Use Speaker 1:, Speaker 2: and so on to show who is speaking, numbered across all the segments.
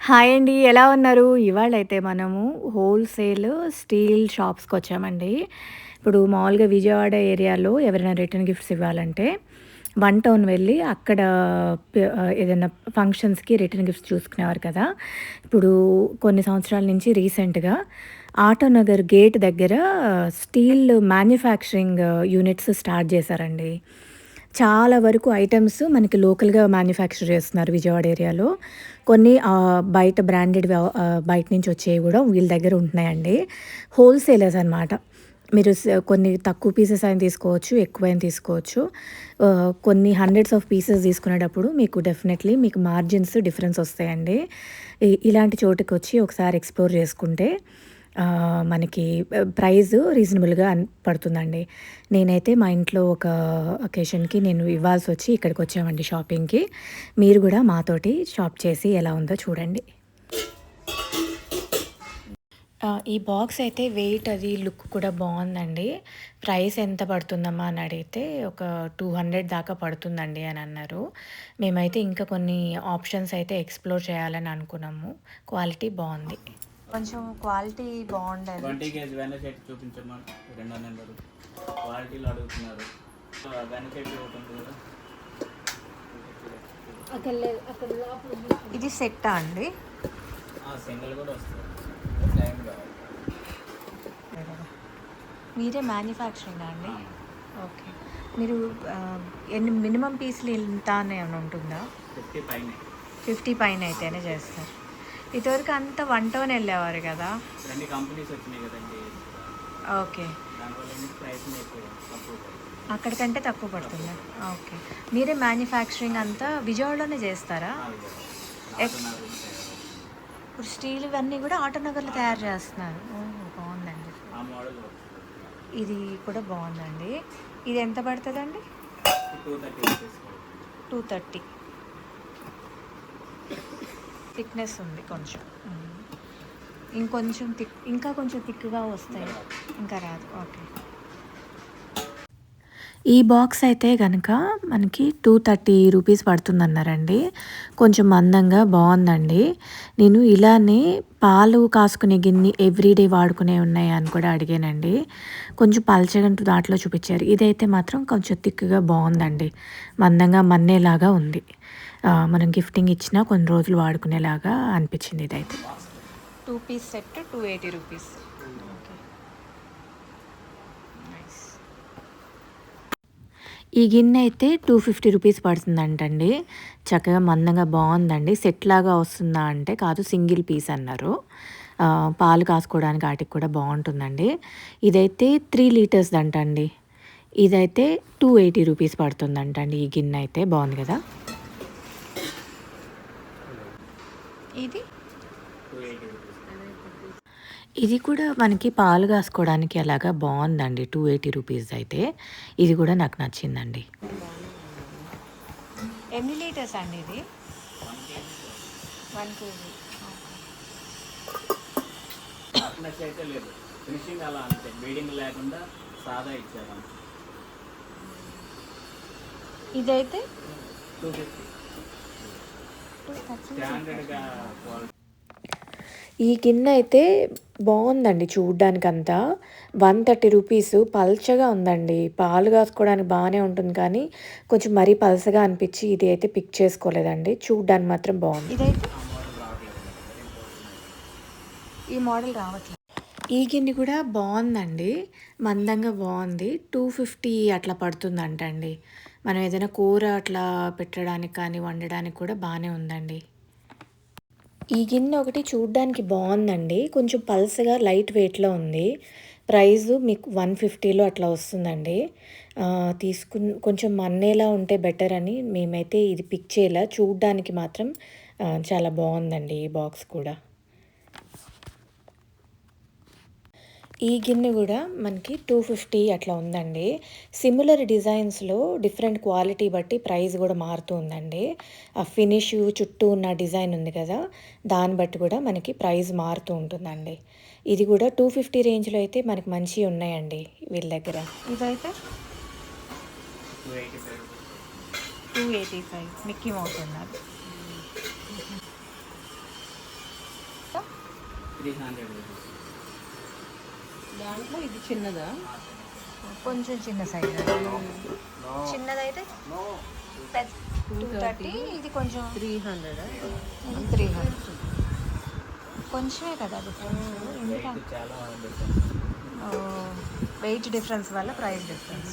Speaker 1: Hi అండి. ఎలా ఉన్నారు? ఇవాళైతే మనము హోల్‌సేల్ స్టీల్ షాప్స్కి వచ్చామండి ఇప్పుడు మామూలుగా విజయవాడ ఏరియాలో ఎవరైనా రిటర్న్ గిఫ్ట్స్ ఇవ్వాలంటే, వన్ టౌన్ వెళ్ళి అక్కడ ఏదైనా ఫంక్షన్స్‌కి రిటర్న్ గిఫ్ట్స్ చూసుకునేవారు కదా! ఇప్పుడు కొన్ని సంవత్సరాల నుంచి రీసెంట్‌గా ఆటోనగర్ గేట్ దగ్గర స్టీల్ మ్యానుఫ్యాక్చరింగ్ యూనిట్స్ స్టార్ట్ చేశారండి. చాలా వరకు ఐటమ్స్ మనకి లోకల్‌గా మ్యానుఫ్యాక్చర్ చేస్తున్నారు విజయవాడ ఏరియాలో. కొన్ని బయట బ్రాండెడ్ బయట నుంచి వచ్చేవి కూడా వీళ్ళ దగ్గర ఉంటున్నాయండి. హోల్‌సేలర్స్ అనమాట. మీరు కొన్ని తక్కువ పీసెస్ అయినా తీసుకోవచ్చు, ఎక్కువైనా తీసుకోవచ్చు. కొన్ని హండ్రెడ్స్ ఆఫ్ పీసెస్ తీసుకునేటప్పుడు మీకు డెఫినెట్‌లీ మీకు మార్జిన్స్ డిఫరెన్స్ వస్తాయండి. ఇలాంటి ఇలాంటి చోటుకొచ్చి ఒకసారి ఎక్స్‌ప్లోర్ చేసుకుంటే మనకి ప్రైజ్ ప్రైస్ రీజనబుల్‌గా పడుతుందండి. నేనైతే మా ఇంట్లో ఒక అకేషన్‌కి నేను ఇవ్వాల్సి వచ్చి ఇక్కడికి వచ్చామండి షాపింగ్‌కి. మీరు కూడా మాతోటి షాప్ చేసి ఎలా ఉందో చూడండి. ఈ బాక్స్ అయితే వెయిట్ అది లుక్ కూడా బాగుందండి ప్రైస్ ఎంత పడుతుందమ్మా అని అడిగితే ఒక 200 దాకా పడుతుందండి అని అన్నారు. మేమైతే ఇంకా కొన్ని ఆప్షన్స్ అయితే ఎక్స్‌ప్లోర్ చేయాలని అనుకున్నాము. క్వాలిటీ బాగుంది కొంచెం క్వాలిటీ బావుండాలి.
Speaker 2: 20 కేజీ వెన్న చెట్టు చూపించమ్మా రెండో నెంబరు క్వాలిటీలో అడుగుతున్నారు వెన్న చెట్టు ఒకటి ఉంది కదా
Speaker 1: ఇది సెట్టా అండి?
Speaker 2: ఆ సింగిల్ కూడా వస్తుంది
Speaker 1: మీరే మ్యానుఫ్యాక్చరింగా అండి? ఓకే. మీరు ఎన్ని మినిమమ్ పీసులు ఇంత అని ఏమైనా ఉంటుందా?
Speaker 2: ఫిఫ్టీ పైన
Speaker 1: 50 పైన అయితేనే చేస్తారు. ఇదివరకు అంతా వన్ టౌన్ వెళ్ళేవారు కదా!
Speaker 2: రెండు కంపెనీస్ వచ్చినాయి కదండి
Speaker 1: ఓకే. అక్కడికంటే తక్కువ పడుతుందా? ఓకే. మీరే మ్యానుఫ్యాక్చరింగ్ అంతా విజయవాడలోనే చేస్తారా? ఇప్పుడు స్టీల్ ఇవన్నీ కూడా ఆటోనగర్‌లో తయారు చేస్తున్నారు.
Speaker 2: మోడల్
Speaker 1: ఇది కూడా బావుందండి. ఇది ఎంత పడతదండి?
Speaker 2: Two thirty rupees
Speaker 1: 230. థిక్‌నెస్ ఉంది కొంచెం. ఇంకొంచెం థిక్ ఇంకా కొంచెం థిక్‌గా వస్తాయి. ఇంకా రాదు. ఓకే. ఈ బాక్స్ అయితే కనుక మనకి 230 రూపీస్ పడుతుందన్నారండి. కొంచెం మందంగా బాగుందండి నేను ఇలానే పాలు కాసుకునే గిన్నె ఎవ్రీడే వాడుకునే ఉన్నాయా అని కూడా అడిగానండి. కొంచెం పలచగంటూ దాంట్లో చూపించారు ఇదైతే మాత్రం కొంచెం థిక్‌గా బాగుందండి మందంగా మన్నేలాగా ఉంది. మనం గిఫ్టింగ్ ఇచ్చినా కొన్ని రోజులు వాడుకునేలాగా అనిపిచ్చింది ఇదైతే. 2 piece set 280 rupees. Okay. Nice. ఈ గిన్నె అయితే 250 రూపీస్ పడుతుందంటండి. చక్కగా మందంగా బావుందండి. సెట్ లాగా వస్తుందా అంటే కాదు సింగిల్ పీస్ అన్నారు. పాలు కాసుకోవడానికి ఆటికి కూడా బావుంటుందండి. ఇదైతే 3 లీటర్స్‌దంటండి. ఇదైతే 280 రూపీస్ పడుతుందంటండి ఈ గిన్నె అయితే. బావుంది కదా! ఇది?
Speaker 2: టూ ఎయిటీ
Speaker 1: ఇది కూడా మనకి పాలు కాసుకోవడానికి అలాగా బావుందండి. 280 రూపీస్ అయితే. ఇది కూడా నాకు నచ్చిందండి. ఎన్ని లీటర్స్ అండి ఇది?
Speaker 2: One KG
Speaker 1: 1 KG.
Speaker 2: థిక్నెస్ అయితే లేదు ఫినిషింగ్ అలా అంతే బీడింగ్ లేకుండా సాదా ఇచ్చారు అంతే
Speaker 1: ఇదైతే
Speaker 2: టూ ఫిఫ్టీ
Speaker 1: ఈ గిన్నె అయితే బావుందండి చూడ్డానికంతా. 130 రూపీస్ పల్చగా ఉందండి. పాలు కాసుకోవడానికి బానే ఉంటుంది కానీ, కొంచెం మరీ పలసగా అనిపిచ్చి ఇది అయితే పిక్ చేసుకోలేదండి. చూడ్డానికి మాత్రం. ఇదైతే
Speaker 2: రావట్లేదు
Speaker 1: ఈ మోడల్ రావట్లేదు. ఈ గిన్నె కూడా బావుందండి. మందంగా బావుంది. 250 అట్లా పడుతుందంటండి. మనం ఏదైనా కూర అట్లా పెట్టడానికి కానీ, వండడానికి కూడా బాగానే ఉందండి. ఈ గిన్నె ఒకటి చూడ్డానికి బాగుందండి కొంచెం పల్సగా లైట్ వెయిట్‌లో ఉంది. ప్రైస్ మీకు 150లో అట్లా వస్తుందండి. తీసుకు కొంచెం మన్నేలా ఉంటే బెటర్ అని మేమైతే ఇది పిక్ చేయలా. చూడ్డానికి మాత్రం చాలా బాగుందండి ఈ బాక్స్ కూడా. ఈ గిన్నె కూడా మనకి 250 అట్లా ఉందండి. సిమిలర్ డిజైన్స్‌లో డిఫరెంట్ క్వాలిటీ బట్టి ప్రైస్ కూడా మారుతూ ఉందండి. ఆ ఫినిష్ చుట్టూ ఉన్న డిజైన్ ఉంది కదా! దాన్ని బట్టి కూడా మనకి ప్రైస్ మారుతూ ఉంటుందండి. ఇది కూడా 250 రేంజ్‌లో అయితే మనకి మంచియి ఉన్నాయండి వీళ్ళ దగ్గర. ఇదైతే
Speaker 2: two eighty five
Speaker 1: 285 Mickey Mouse ఉన్నది.
Speaker 2: త్రీ హండ్రెడ్ రూపీస్
Speaker 3: దాంట్లో ఇది చిన్నదా?
Speaker 1: కొంచెం చిన్న సైజ్ చిన్నదైతే టూ థర్టీ ఇది కొంచెం
Speaker 3: త్రీ హండ్రెడ్
Speaker 1: ఇది త్రీ హండ్రెడ్ కొంచెమే కదా డిఫరెన్స్ ఎందుకంటే
Speaker 2: చాలా డిఫరెన్స్
Speaker 1: వెయిట్ డిఫరెన్స్ వల్ల ప్రైస్ డిఫరెన్స్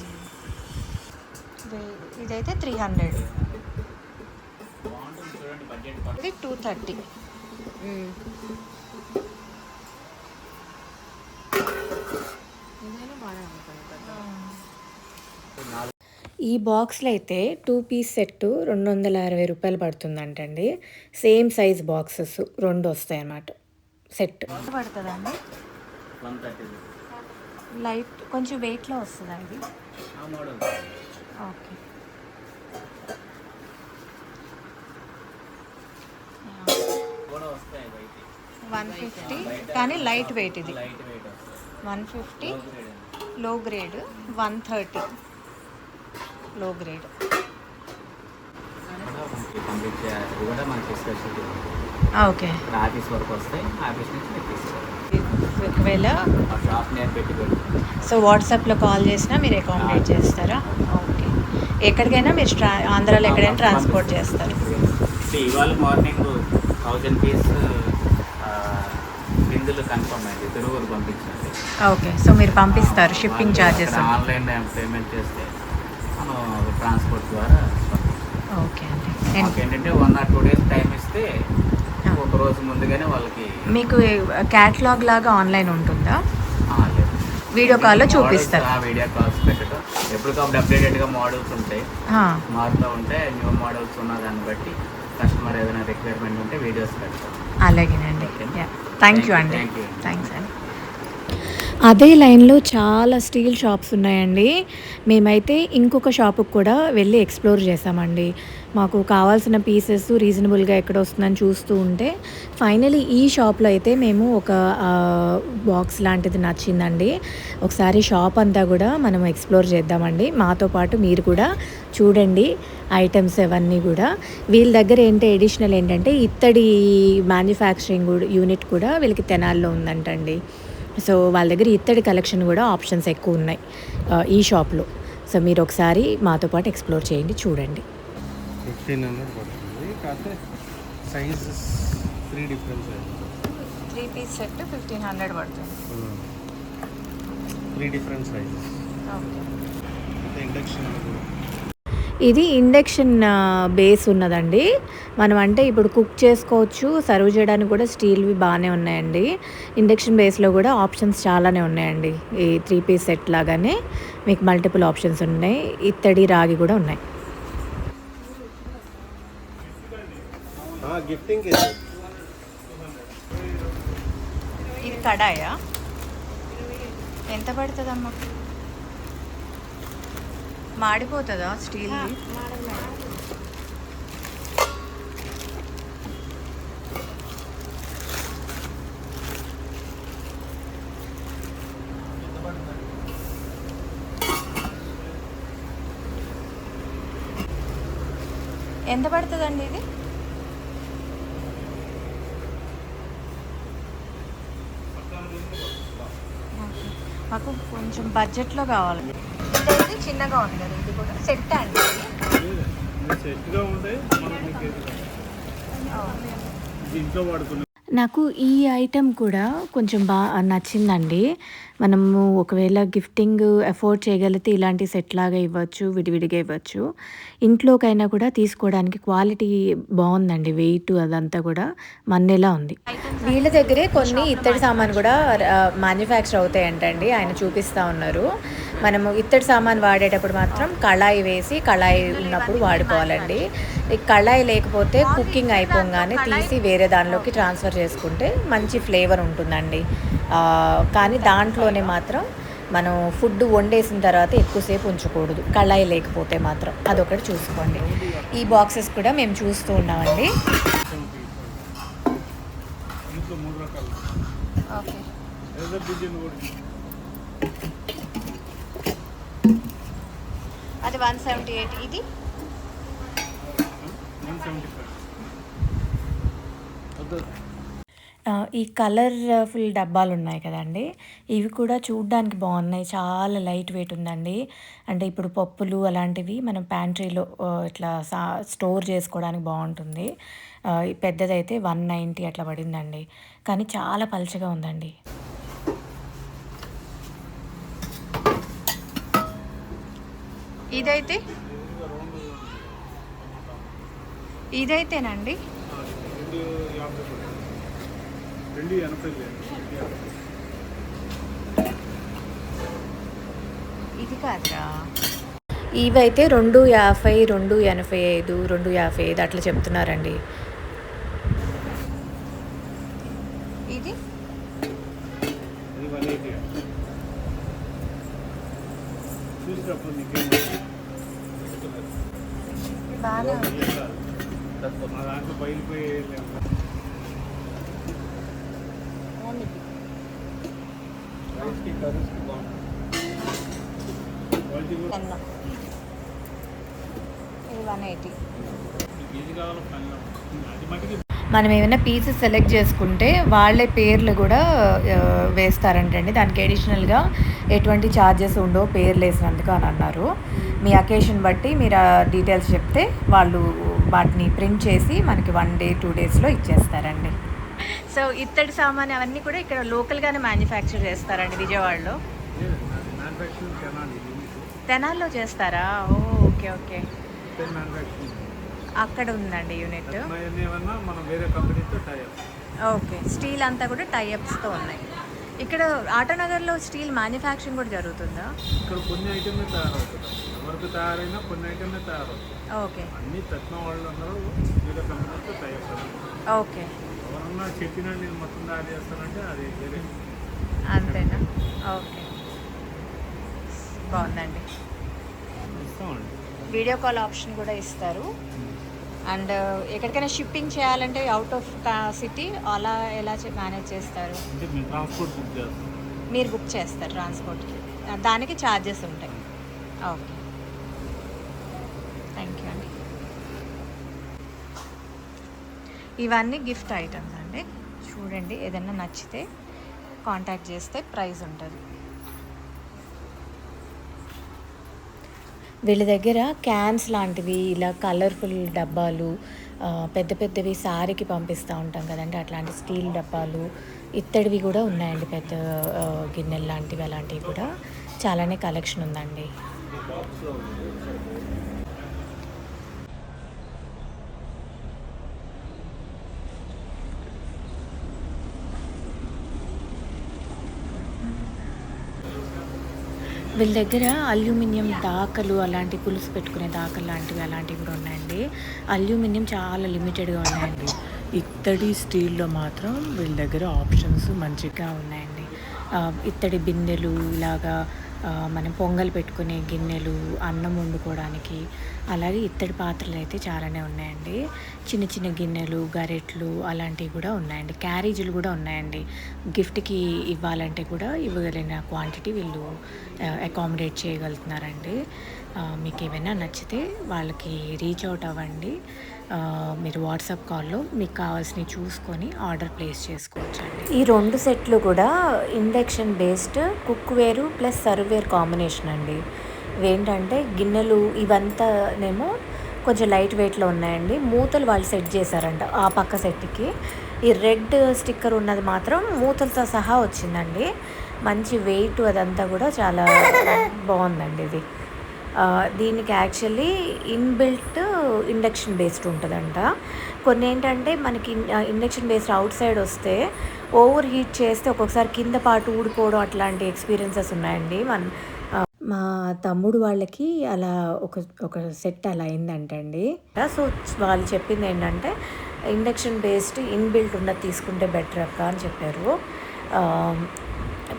Speaker 1: ఇదైతే త్రీ హండ్రెడ్ ఇది టూ థర్టీ
Speaker 3: ఏదైనా బాగానే ఉంటుంది కదా
Speaker 2: నాలుగు
Speaker 1: ఈ బాక్స్లో అయితే టూ పీస్ సెట్ రెండు వందల అరవై రూపాయలు పడుతుందంటండి. సేమ్ సైజ్ బాక్సెస్ రెండు వస్తాయి అన్నమాట సెట్ పడుతుందండి? లైట్ కొంచెం వెయిట్లో వస్తుందా ఇది ఓకే. వన్ ఫిఫ్టీ కానీ లైట్ వెయిట్ ఇది. One fifty
Speaker 2: low grade
Speaker 1: one thirty. Low grade okay.
Speaker 2: Office వరకు వస్తాయి ఆఫీస్ నుంచి
Speaker 1: ఒకవేళ సో వాట్సాప్లో కాల్ చేసినా మీరు అకామిడేట్ చేస్తారా? ఓకే. ఎక్కడికైనా మీరు ట్రా ఆంధ్రాలో ఎక్కడైనా ట్రాన్స్పోర్ట్ చేస్తారు.
Speaker 2: ఇవాళ మార్నింగ్ థౌజండ్ పీస్ బిందులు కన్ఫర్మ్ అయింది. తిరువురు పంపించండి.
Speaker 1: ఓకే. సో మీరు పంపిస్తారు షిప్పింగ్ ఛార్జెస్
Speaker 2: ఆన్లైన్ పేమెంట్ చేస్తే మనం ట్రాన్స్పోర్ట్ ద్వారా
Speaker 1: ఓకే అండి.
Speaker 2: మాకు ఏంటంటే one or two days time ఇస్తే ఒక రోజు ముందుగానే వాళ్ళకి
Speaker 1: మీకు క్యాటలాగ్ లాగా ఆన్లైన్ ఉంటుందా. వీడియో కాల్లో చూపిస్తారు.
Speaker 2: ఆ, వీడియో కాల్స్ పెట్టడం. ఎప్పటికప్పుడు అప్డేటెడ్గా మోడల్స్ ఉంటాయి. మారుతూ ఉంటే న్యూ మోడల్స్ ఉన్న దాన్ని బట్టి కస్టమర్ ఏదైనా రిక్వైర్మెంట్ ఉంటే వీడియోస్ పెడతాం.
Speaker 1: అలాగేనండి. థ్యాంక్ యూ అండి. థ్యాంక్స్ అండి. అదే లైన్లో చాలా స్టీల్ షాప్స్ ఉన్నాయండి. మేమైతే ఇంకొక షాపుకి కూడా వెళ్ళి ఎక్స్ప్లోర్ చేసామండి. మాకు కావాల్సిన పీసెస్ రీజనబుల్గా ఎక్కడ వస్తుందని చూస్తూ ఉంటే ఫైనలీ ఈ షాప్లో అయితే మేము ఒక బాక్స్ లాంటిది నచ్చిందండి. ఒకసారి షాప్ అంతా కూడా మనం ఎక్స్ప్లోర్ చేద్దామండి. మాతో పాటు మీరు కూడా చూడండి ఐటమ్స్ అవన్నీ కూడా. వీళ్ళ దగ్గర ఏంటి ఎడిషనల్ ఏంటంటే ఇత్తడి మ్యానుఫ్యాక్చరింగ్ యూనిట్ కూడా వీళ్ళకి తెనాల్లో ఉందంటండి. సో వాళ్ళ దగ్గర ఇత్తడి కలెక్షన్ కూడా ఆప్షన్స్ ఎక్కువ ఉన్నాయి ఈ షాప్లో. సో మీరు ఒకసారి మాతో పాటు ఎక్స్ప్లోర్ చేయండి చూడండి.
Speaker 4: ఫిఫ్టీన్ హండ్రెడ్ పడుతుంది. కాకపోతే three difference
Speaker 1: three piece set fifteen hundred పడుతుంది.
Speaker 4: Three different sizes. ఇండక్షన్
Speaker 1: ఇది ఇండక్షన్ బేస్ ఉన్నదండి. మనం అంటే ఇప్పుడు కుక్ చేసుకోవచ్చు సర్వ్ చేయడానికి కూడా స్టీల్వి బాగానే ఉన్నాయండి. ఇండక్షన్ బేస్లో కూడా ఆప్షన్స్ చాలానే ఉన్నాయండి. ఈ త్రీ పీస్ సెట్ లాగానే మీకు మల్టిపుల్ ఆప్షన్స్ ఉన్నాయి. ఇత్తడి రాగి కూడా ఉన్నాయి.
Speaker 4: గిఫ్టింగ్
Speaker 1: ఇది కడాయా? ఎంత పడుతుందమ్మా? మాడిపోతుందా స్టీల్ ఎంత పడుతుందండి ఇది? మాకు కొంచెం బడ్జెట్లో కావాలి. ఇది చిన్నగా ఉంది కదా ఇది కూడా సెట్ అండి?
Speaker 4: సెట్గా ఉంటే మనం మీకు ఇంట్లో వాడుకునే
Speaker 1: నాకు ఈ ఐటెం కూడా కొంచెం బాగా నచ్చిందండి. మనము ఒకవేళ గిఫ్టింగ్ అఫోర్డ్ చేయగలిగితే ఇలాంటి సెట్ లాగా ఇవ్వచ్చు విడివిడిగా ఇవ్వచ్చు. ఇంట్లోకైనా కూడా తీసుకోవడానికి క్వాలిటీ బాగుందండి వెయిట్ అదంతా కూడా మన్నెలా ఉంది. వీళ్ళ దగ్గరే కొన్ని ఇత్తడి సామాన్ కూడా మ్యానుఫ్యాక్చర్ అవుతాయంటండి ఆయన చూపిస్తూ ఉన్నారు. మనము ఇత్తడి సామాన్ వాడేటప్పుడు మాత్రం కళాయి వేసి కళాయి ఉన్నప్పుడు వాడుకోవాలండి. కళాయి లేకపోతే కుకింగ్ అయిపోగానే తీసి వేరే దానిలోకి ట్రాన్స్ఫర్ చేసుకుంటే మంచి ఫ్లేవర్ ఉంటుందండి. ఆ, కానీ దాంట్లోనే మాత్రం మనం ఫుడ్ వండేసిన తర్వాత ఎక్కువసేపు ఉంచకూడదు. కళాయి లేకపోతే మాత్రం. అదొకటి చూసుకోండి. ఈ బాక్సెస్ కూడా మేము చూస్తూ ఉన్నామండి. అది వన్ సెవెంటీ ఎయిట్. ఇది?
Speaker 4: One seventy five.
Speaker 1: ఈ కలర్ఫుల్ డబ్బాలు ఉన్నాయి కదండి. ఇవి కూడా చూడ్డానికి బాగున్నాయి. చాలా లైట్ వెయిట్ ఉందండి. అంటే ఇప్పుడు పప్పులు అలాంటివి మనం ప్యాంట్రీలో ఇట్లా సా స్టోర్ చేసుకోవడానికి బాగుంటుంది. పెద్దదైతే వన్ నైంటీ అట్లా పడిందండి. కానీ చాలా పలుచగా ఉందండి. ఇదైతే? ఇదైతేనండి?
Speaker 4: రెండు ఎనభై
Speaker 1: ఇది కాదురా. ఇవైతే రెండు యాభై రెండు ఎనభై ఐదు రెండు యాభై ఐదు అట్లా చెప్తున్నారండి. ఇది?
Speaker 4: అది వన్ ఎయిటీ చూసినప్పుడు నీకేం
Speaker 1: బాగానే ఉంది
Speaker 4: మా దాంట్లో బయలుపోయి రైస్కి కర్రీస్కి బాగుంటుంది క్వాలిటీ కూడా
Speaker 1: పెన్ను ఇది వన్ ఎయిటీ
Speaker 4: మీకు ఏది కావాలో పని వన్ ఎయిటీ
Speaker 1: మనం ఏమైనా పీసెస్ సెలెక్ట్ చేసుకుంటే వాళ్ళే పేర్లు కూడా వేస్తారంటండి. దానికి అడిషనల్గా ఎటువంటి ఛార్జెస్ ఉండవు పేర్లు వేసినందుకు అని అన్నారు. మీ అకేషన్ బట్టి మీరు ఆ డీటెయిల్స్ చెప్తే వాళ్ళు వాటిని ప్రింట్ చేసి మనకి వన్ డే టూ డేస్లో ఇచ్చేస్తారండి. సో ఇత్తడి సామాన్ అవన్నీ కూడా ఇక్కడ లోకల్గానే మ్యానుఫ్యాక్చర్ చేస్తారండి విజయవాడలో. తెనాల్లో చేస్తారా? Oh okay okay. అక్కడ ఉందండి యూనిట్. ఓకే స్టీల్ అంతా కూడా టైఅప్స్తో ఉన్నాయి. ఇక్కడ ఆటోనగర్లో స్టీల్ మ్యానుఫ్యాక్చరింగ్ కూడా జరుగుతుందా?
Speaker 4: ఇక్కడ కొన్ని ఐటమే తయారవుతుంది తయారైనా కొన్ని ఐటమే తయారవుతుంది
Speaker 1: ఓకే.
Speaker 4: అన్ని తక్కువ వాళ్ళు అందరూ
Speaker 1: ఓకే.
Speaker 4: చెప్పినా నేను మొత్తం తయారు చేస్తానంటే అది వేరే
Speaker 1: అంతేనా? ఓకే. బాగుందండి.
Speaker 4: ఇస్తామండి.
Speaker 1: వీడియో కాల్ ఆప్షన్ కూడా ఇస్తారు. అండ్ ఎక్కడికైనా షిప్పింగ్ చేయాలంటే అవుట్ ఆఫ్ సిటీ అలా ఎలా మేనేజ్ చేస్తారు?
Speaker 4: ట్రాన్స్పోర్ట్ బుక్ చేస్తాం.
Speaker 1: మీరు బుక్ చేస్తారు ట్రాన్స్పోర్ట్కి. దానికి ఛార్జెస్ ఉంటాయి. ఓకే. థ్యాంక్ యూ అండి. ఇవన్నీ గిఫ్ట్ ఐటమ్స్ అండి. చూడండి ఏదైనా నచ్చితే కాంటాక్ట్ చేస్తే ప్రైజ్ ఉంటుంది. వీళ్ళ దగ్గర క్యాన్స్ లాంటివి ఇలా కలర్ఫుల్ డబ్బాలు పెద్ద పెద్దవి సారీకి పంపిస్తూ ఉంటాం కదండి అట్లాంటి స్టీల్ డబ్బాలు ఇత్తడివి కూడా ఉన్నాయండి పెద్ద గిన్నెలు లాంటివి అలాంటివి కూడా. చాలానే కలెక్షన్ ఉందండి. వీళ్ళ దగ్గర అల్యూమినియం దాకలు అలాంటి పులుసు పెట్టుకునే దాకలు లాంటివి అలాంటివి కూడా ఉన్నాయండి. అల్యూమినియం చాలా లిమిటెడ్గా ఉన్నాయండి. ఇత్తడి స్టీల్లో మాత్రం వీళ్ళ దగ్గర ఆప్షన్స్ మంచిగా ఉన్నాయండి. ఇత్తడి బిందెలు ఇలాగా మనం పొంగల్ పెట్టుకునే గిన్నెలు అన్నం వండుకోవడానికి. అలాగే ఇత్తడి పాత్రలు అయితే చాలానే ఉన్నాయండి. చిన్న చిన్న గిన్నెలు గరెట్లు అలాంటివి కూడా ఉన్నాయండి. క్యారేజీలు కూడా ఉన్నాయండి. గిఫ్ట్కి ఇవ్వాలంటే కూడా ఇవ్వగలిగిన క్వాంటిటీ వీళ్ళు అకామిడేట్ చేయగలుగుతున్నారండి. మీకు ఏమైనా నచ్చితే వాళ్ళకి రీచ్ అవుట్ అవ్వండి. మీరు వాట్సాప్ కాల్లో మీకు కావాల్సినవి చూసుకొని ఆర్డర్ ప్లేస్ చేసుకోవచ్చండి. ఈ రెండు సెట్లు కూడా induction based cookware plus serveware combination అండి. ఇవేంటంటే గిన్నెలు ఇవంతానేమో కొంచెం లైట్ వెయిట్లో ఉన్నాయండి. మూతలు వాళ్ళు సెట్ చేశారంట ఆ పక్క సెట్కి. ఈ రెడ్ స్టిక్కర్ ఉన్నది మాత్రం మూతలతో సహా వచ్చిందండి. మంచి వెయిట్ అదంతా కూడా చాలా బాగుందండి ఇది. దీనికి యాక్చువల్లీ ఇన్బిల్ట్ ఇండక్షన్ బేస్డ్ ఉంటుందంట. కొన్ని ఏంటంటే మనకి ఇండక్షన్ బేస్డ్ అవుట్ సైడ్ వస్తే ఓవర్ హీట్ చేస్తే ఒక్కొక్కసారి కింద పాటు ఊడిపోవడం అట్లాంటి ఎక్స్పీరియన్సెస్ ఉన్నాయండి. మన మా తమ్ముడు వాళ్ళకి అలా ఒక ఒక సెట్ అలా అయిందంటండి. సో వాళ్ళు చెప్పింది ఏంటంటే ఇండక్షన్ బేస్డ్ ఇన్బిల్ట్ ఉన్నది తీసుకుంటే బెటర్ అక్క అని చెప్పారు.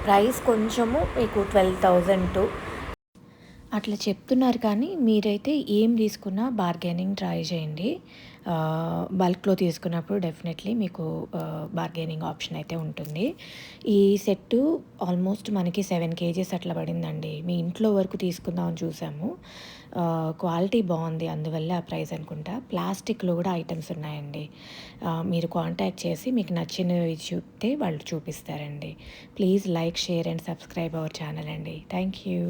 Speaker 1: ప్రైస్ కొంచెము మీకు ట్వెల్వ్ థౌజండ్ అట్లా చెప్తున్నారు కానీ మీరైతే ఏం తీసుకున్నా బార్గెనింగ్ ట్రై చేయండి. బల్క్లో తీసుకున్నప్పుడు డెఫినెట్లీ మీకు బార్గెనింగ్ ఆప్షన్ అయితే ఉంటుంది. ఈ సెట్టు ఆల్మోస్ట్ మనకి సెవెన్ కేజీస్ అట్లా పడిందండి. మీ ఇంట్లో వరకు తీసుకుందామని చూసాము. క్వాలిటీ బాగుంది. అందువల్ల ఆ ప్రైస్ అనుకుంటా. ప్లాస్టిక్లో కూడా ఐటమ్స్ ఉన్నాయండి. మీరు కాంటాక్ట్ చేసి మీకు నచ్చినవి చూపితే వాళ్ళు చూపిస్తారండి. Please like share and subscribe our channel అండి. Thank you